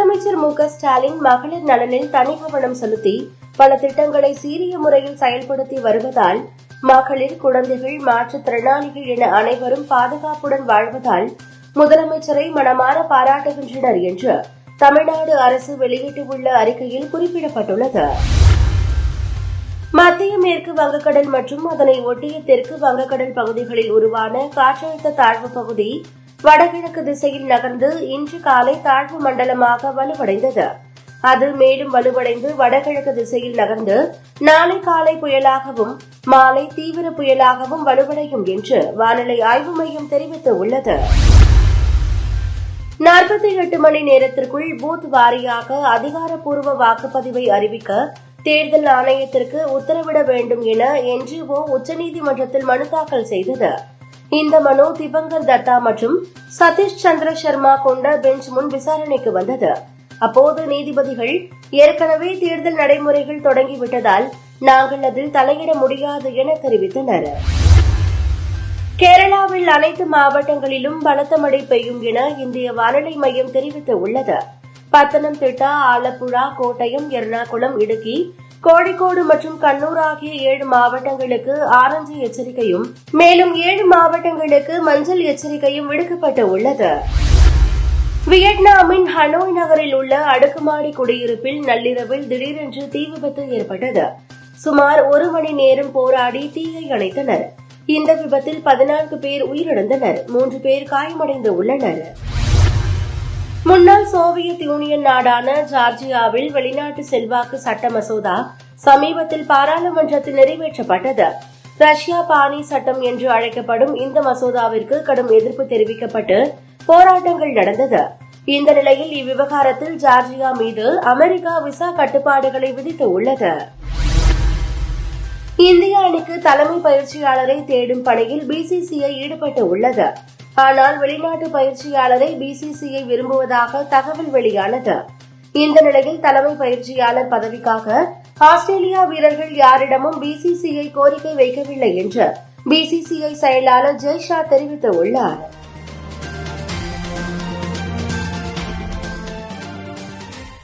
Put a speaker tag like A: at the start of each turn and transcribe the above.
A: முதலமைச்சர் மு ஸ்டாலின் மகளிர் நலனில் தனி கவனம் செலுத்தி பல திட்டங்களை சீரிய முறையில் செயல்படுத்தி வருவதால் மகளிர் குழந்தைகள் மாற்றுத்திறனாளிகள் என அனைவரும் பாதுகாப்புடன் வாழ்வதால் முதலமைச்சரை மனமாற பாராட்டுகின்றனர் என்று தமிழ்நாடு அரசு வெளியிட்டுள்ள அறிக்கையில் குறிப்பிடப்பட்டுள்ளது. மத்திய மேற்கு வங்கக்கடல் மற்றும் அதனை ஒட்டிய தெற்கு வங்கக்கடல் பகுதிகளில் உருவான காற்றழுத்த தாழ்வு பகுதி வடகிழக்கு திசையில் நகர்ந்து இன்று காலை தாழ்வு மண்டலமாக வலுவடைந்தது. அது மேலும் வலுவடைந்து வடகிழக்கு திசையில் நகர்ந்து நாளை காலை புயலாகவும் மாலை தீவிர புயலாகவும் வலுவடையும் என்று வானிலை ஆய்வு மையம் தெரிவித்துள்ளது நாற்பத்தி எட்டு மணி நேரத்திற்குள் பூத் வாரியாக அதிகாரப்பூர்வ வாக்குப்பதிவை அறிவிக்க தேர்தல் ஆணையத்திற்கு உத்தரவிட வேண்டும் என என்ஜிஓ உச்சநீதிமன்றத்தில் மனு தாக்கல் செய்தது. இந்த மனு திபங்கர் தத்தா மற்றும் சதீஷ் சந்திர சர்மா கொண்ட பெஞ்ச் முன் விசாரணைக்கு வந்தது. அப்போது நீதிபதிகள் ஏற்கனவே தேர்தல் நடைமுறைகள் தொடங்கிவிட்டதால் நாங்கள் அதில் தலையிட முடியாது என தெரிவித்தனர். கேரளாவில் அனைத்து மாவட்டங்களிலும் பலத்த மழை பெய்யும் என இந்திய வானிலை மையம் தெரிவித்துள்ளது. பத்தனம்திட்டா ஆலப்புழா கோட்டயம் எர்ணாகுளம் இடுக்கி கோழிக்கோடு மற்றும் கண்ணூர் ஆகிய ஏழு மாவட்டங்களுக்கு ஆரஞ்சு எச்சரிக்கையும் மேலும் ஏழு மாவட்டங்களுக்கு மஞ்சள் எச்சரிக்கையும் விடுக்கப்பட்டு உள்ளது வியட்நாமின் ஹனோய் நகரில் உள்ள அடுக்குமாடி குடியிருப்பில் நள்ளிரவில் திடீரென்று தீ விபத்து ஏற்பட்டது. சுமார் ஒரு மணி நேரம் போராடி தீயை அணைத்தனர். இந்த விபத்தில் பதினான்கு பேர் உயிரிழந்தனர். மூன்று பேர் காயமடைந்து உள்ளனர். முன்னாள் சோவியத் யூனியன் நாடான ஜார்ஜியாவில் வெளிநாட்டு செல்வாக்கு சட்ட மசோதா சமீபத்தில் பாராளுமன்றத்தில் நிறைவேற்றப்பட்டது. ரஷ்யா பாணி சட்டம் என்று அழைக்கப்படும் இந்த மசோதாவிற்கு கடும் எதிர்ப்பு தெரிவிக்கப்பட்டு போராட்டங்கள் நடந்தது. இந்த நிலையில் இவ்விவகாரத்தில் ஜார்ஜியா மீது அமெரிக்கா விசா கட்டுப்பாடுகளை விதித்து உள்ளது. இந்திய அணிக்கு தலைமை பயிற்சியாளரை தேடும் பணியில் பிசிசிஐ ஈடுபட்டு உள்ளது. ஆனால் வெளிநாட்டு பயிற்சியாளரை பிசிசிஐ விரும்புவதாக தகவல் வெளியானது. இந்த நிலையில் தலைமை பயிற்சியாளர் பதவிக்காக ஆஸ்திரேலியா வீரர்கள் யாரிடமும் பிசிசிஐ கோரிக்கை வைக்கவில்லை என்று பிசிசிஐ செயலாளர் ஜெய்ஷா தெரிவித்துள்ளாா்